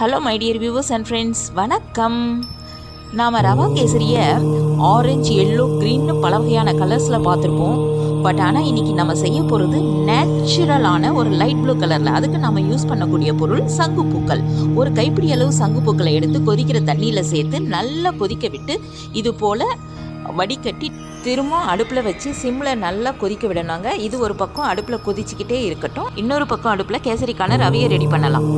Hello my dear viewers and friends வணக்கம். நாம் ரவா கேசரியை ஆரஞ்சு எல்லோ க்ரீன்னு பல வகையான கலர்ஸில் பார்த்துருப்போம். பட் ஆனால் இன்னைக்கு நம்ம செய்ய போகிறது நேச்சுரலான ஒரு லைட் ப்ளூ கலரில் அதுக்கு நம்ம யூஸ் பண்ணக்கூடிய பொருள் சங்குப்பூக்கள் ஒரு கைப்பிடி அளவு சங்குப்பூக்களை எடுத்து கொதிக்கிற தண்ணியில் சேர்த்து நல்லா கொதிக்க விட்டு இது போல் வடிகட்டி திரும்ப அடுப்பில் வச்சு சிம்மில் நல்லா கொதிக்க விடணுங்க. இது ஒரு பக்கம் அடுப்பில் கொதிச்சுக்கிட்டே இருக்கட்டும். இன்னொரு பக்கம் அடுப்பில் கேசரிக்கான ரவையை ரெடி பண்ணலாம்.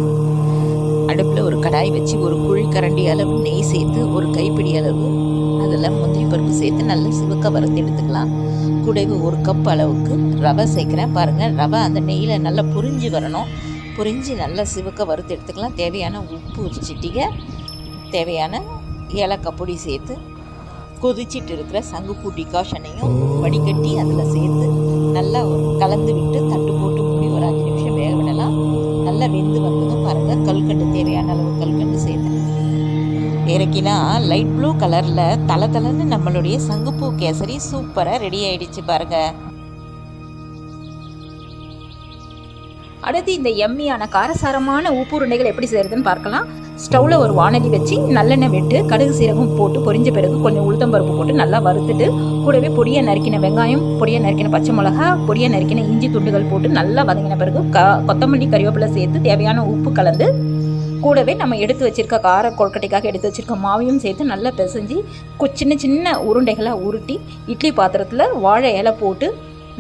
கடாய் வச்சு ஒரு குழி கரண்டி அளவு நெய் சேர்த்து ஒரு கைப்பிடி அளவு அதில் முந்திரி பருப்பு சேர்த்து நல்லா சிவக்க வறுத்து எடுத்துக்கலாம். கூடவே ஒரு கப் அளவுக்கு ரவை சேர்க்குறேன். பாருங்கள் ரவை அந்த நெய்யில் நல்லா புரிஞ்சு வரணும். புரிஞ்சு நல்லா சிவக்க வறுத்து எடுத்துக்கலாம். தேவையான உப்பு ஒரு சிட்டிகை தேவையான ஏலக்காய் பொடி சேர்த்து கொதிச்சிட்டு இருக்கிற சங்குப்பூ டிகாஷனையும் வடிகட்டி அதில் சேர்த்து நல்லா கலந்து விட்டு தட்டு வெந்து வந்ததும் பாருங்கள் கல்கண்டு தேவையான அளவு கல்கண்டு சேர்த்து. இறக்கினா லைட் ப்ளூ கலரில் தலை தலைன்னு நம்மளுடைய சங்குப்பூ கேசரி சூப்பராக ரெடி ஆயிடுச்சு பாருங்கள் அடுத்து இந்த எம்மியான காரசாரமான உப்பு உருண்டைகள் எப்படி செய்யறதுன்னு பார்க்கலாம். ஸ்டவ்வில் ஒரு வானதி வச்சு நல்லெண்ணெய் விட்டு கடுகு சீரகம் போட்டு பொரிஞ்ச பிறகு கொஞ்சம் உளுத்தம்பருப்பு போட்டு நல்லா வறுத்துட்டு கூடவே பொடியை நறுக்கின வெங்காயம் பொடியை நறுக்கின பச்சை மிளகா பொடியை நறுக்கின இஞ்சி துண்டுகள் போட்டு நல்லா வதங்கின பிறகு க கொத்தமல்லி கறிவேப்பிலை சேர்த்து தேவையான உப்பு கலந்து கூடவே நம்ம எடுத்து வச்சிருக்க கார கொழுக்கட்டைக்காக எடுத்து வச்சிருக்க மாவையும் சேர்த்து நல்லா பிசைஞ்சு சின்ன சின்ன உருண்டைகளாக உருட்டி இட்லி பாத்திரத்தில் வாழை இலை போட்டு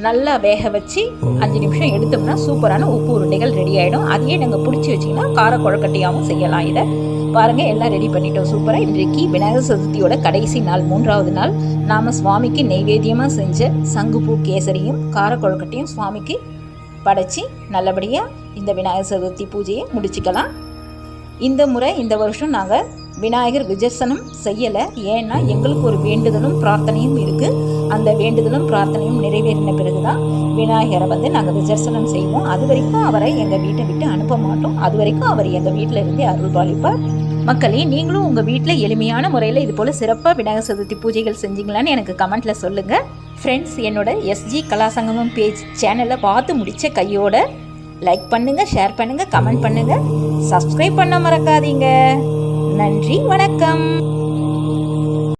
நல்லா வேக வச்சு அஞ்சு நிமிஷம் எடுத்தோம்னா சூப்பரான உப்பு உருண்டைகள் ரெடி ஆகிடும் அதையே நீங்கள் பிடிச்சி வச்சிங்கன்னா கார குழக்கட்டையாகவும் செய்யலாம் இதை. பாருங்கள் எல்லாம் ரெடி பண்ணிட்டோம். சூப்பராக இன்றைக்கு விநாயகர் சதுர்த்தியோட கடைசி நாள் மூன்றாவது நாள். நாம் சுவாமிக்கு நெய்வேத்தியமாக செஞ்ச சங்குப்பூ கேசரியும் கார கொழுக்கட்டையும் சுவாமிக்கு படைச்சி நல்லபடியாக இந்த விநாயகர் சதுர்த்தி பூஜையை முடிச்சுக்கலாம். இந்த முறை இந்த வருஷம் நாங்கள் விநாயகர் விஜர்சனம் செய்யலை. ஏன்னா எங்களுக்கு ஒரு வேண்டுதலும் பிரார்த்தனையும் இருக்குது அந்த வேண்டுதலும் பிரார்த்தனையும் நிறைவேறின பிறகு தான் விநாயகரை வந்து நாங்கள் விஜர்சனம் செய்வோம். அது வரைக்கும் அவரை எங்கள் வீட்டை விட்டு அனுப்ப மாட்டோம். அது வரைக்கும் அவர் எங்கள் வீட்டில் இருந்தே அருள் பாலிப்பார். மக்களே நீங்களும் உங்கள் வீட்டில் எளிமையான முறையில் இது போல் சிறப்பாக விநாயகர் சதுர்த்தி பூஜைகள் செஞ்சீங்களான்னு எனக்கு கமெண்ட்டில் சொல்லுங்கள் ஃப்ரெண்ட்ஸ் என்னோட எஸ்ஜி கலாசங்கமம் பேஜ் சேனலை பார்த்து முடித்த கையோட லைக் பண்ணுங்கள் ஷேர் பண்ணுங்கள் கமெண்ட் பண்ணுங்கள் சப்ஸ்கிரைப் பண்ண மறக்காதீங்க. நன்றி வணக்கம்.